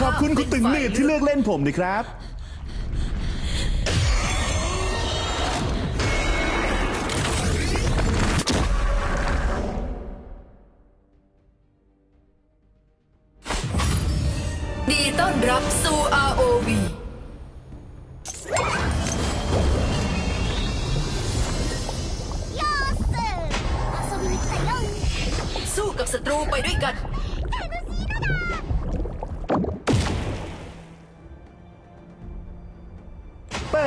ขอบคุณคุณตึงนิดที่เลือกเล่นผมดีครับ ดีต้อนรับสู่ ROV สู้กับศัตรูไปด้วยกัน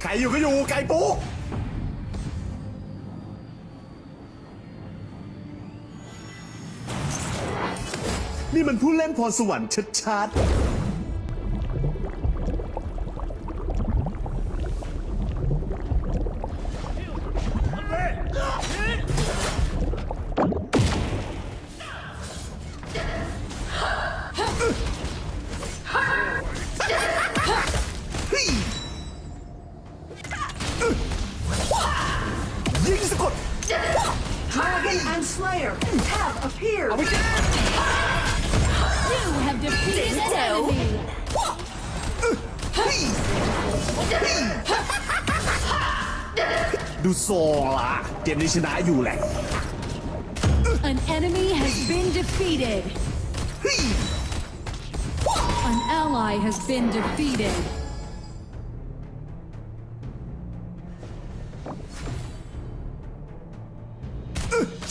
ใครอยู่ก็อยู่ไก่ปูนี่มันผู้เล่นพรสวรรค์ชัดๆ ดูทรงละเกมนี้ชนะอยู่แหละ An enemy has been defeated. An ally has been defeated.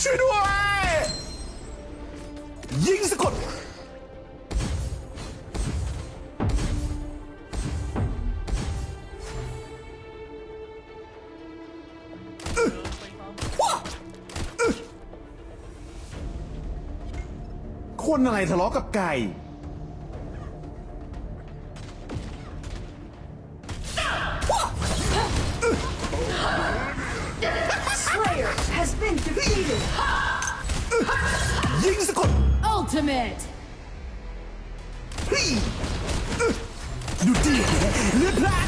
ช่วยด้วย ยิงสะกด คนอะไรทะเลาะกับไก่ Slayer has been defeated! ยิงสะกด Ultimate. ดูดีเลือดพลาด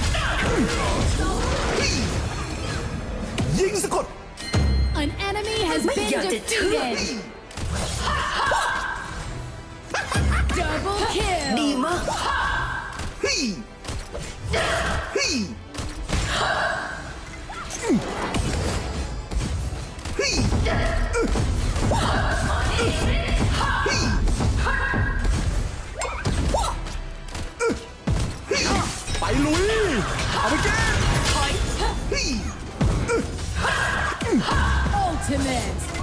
ยิงสะกด An enemy has been อยากจะเชื่อ defeated. Double ดี kill. มาก ฮีฮีฮีไปลุย เอาไปแก้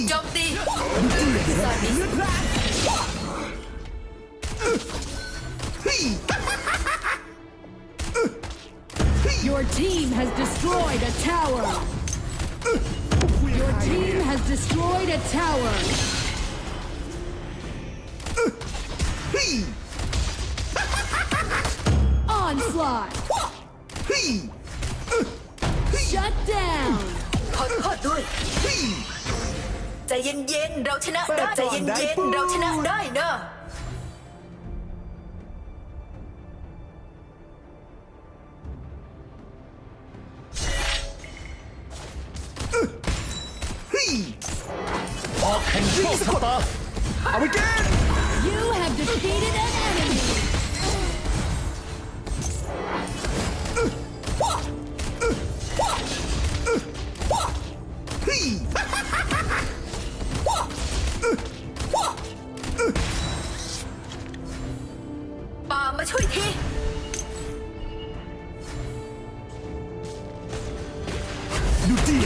ฮี โจมตี ฮี Your team has destroyed a tower. Your team has destroyed a tower. ฮี Onslaught. ฮี Shut down. ขอโทษด้วย ฮี ใจเย็นๆ เราชนะเปิดได้ใจก่อนได้เย็นปุ๊บๆเราชนะได้นะ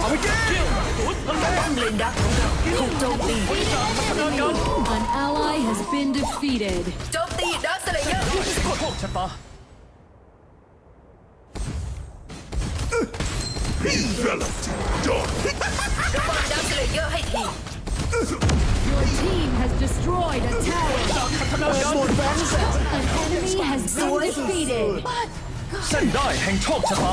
แห่งโชคชะตาเอาไปแก้ ป้อมเลนดักของเราถูกโจมตี An ally has been defeated. โจมตีดักสเลเยอร์ โชคชะตา ระเบิดดักสเลเยอร์ให้ที Your team has destroyed a tower. หมดแบงค์เสร็จ An enemy has been defeated. เส้นได้แห่งโชคชะตา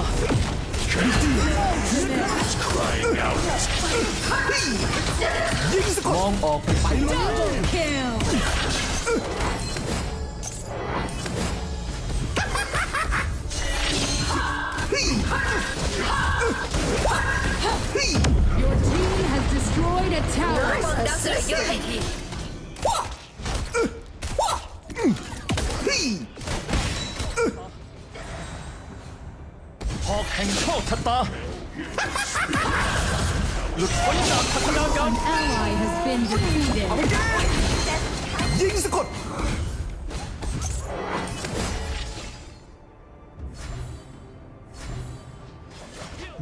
ยิงสะกดมองออกไปเลย Double kill. Your team has destroyed a ระ tower. เบิดดักสเลเย ห้ทีออกแห่งโชคชะตา หลุดพ้นจากพัฒนาการ An ally has been defeated. ยิงสะกด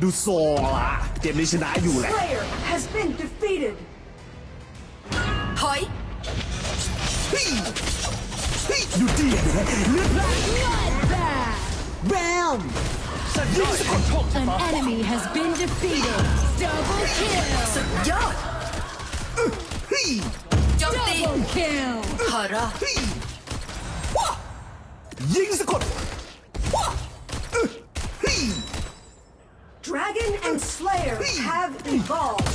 ดูโซล่ะเกมนี้ชนะอยู่แหละ Slayer has been defeated. ถอยดูดิเลือดไหล Bloodbath. แบม ยิงสะกดโชคชะ An ตา enemy has been defeated. Double kill. สุดยอดโจมตี Double kill. คาร่า ยิงสะกด Dragon and Slayer have evolved.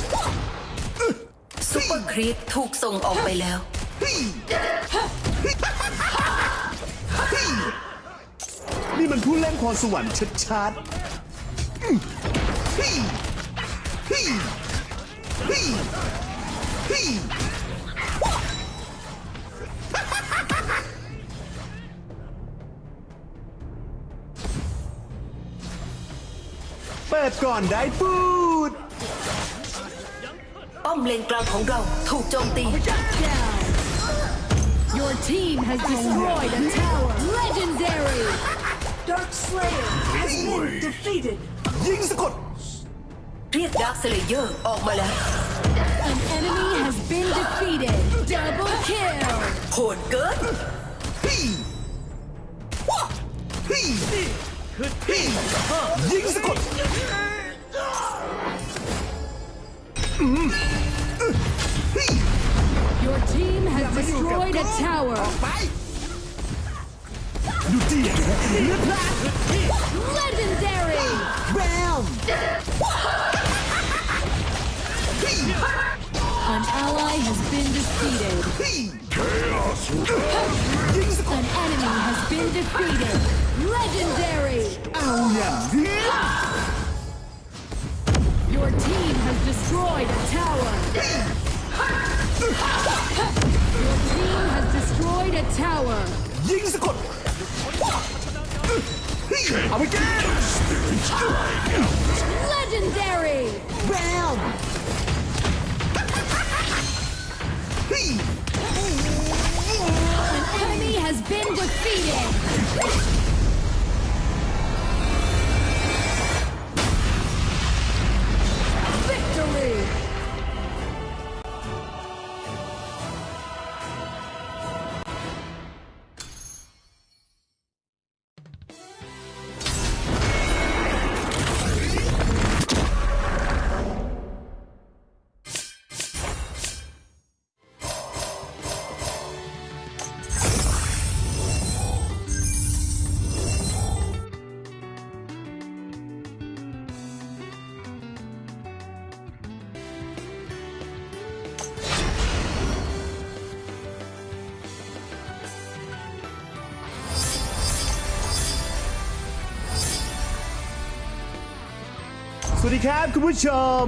ซุปเปอร์ครีปถูกส่งออกไปแล้ว นี่มันผู้เล่นพรสวรรค์ชัดๆเปิดก่อนได้พูด ป้อมเลนกลางของเราถูกโจมตี Down. Your team has destroyed a tower. Legendary. Dark Slayer has been defeated. ยิงสะกด เรียกดักสเลเยอร์ออกมาแล้ว An enemy has been defeated. Double kill. โหดเกิน ยิงสะกด Your team has destroyed a tower. ดูดิเลือดไหล Legendary! Bam! An ally has been defeated. Chaos! An enemy has been defeated. Legendary! Oh yeah! Your team has destroyed a tower. Your team has destroyed a tower. King. Are we dead? Spirit strikeout. Legendary. Realm. An enemy has been defeated. สวัสดีครับคุณผู้ชม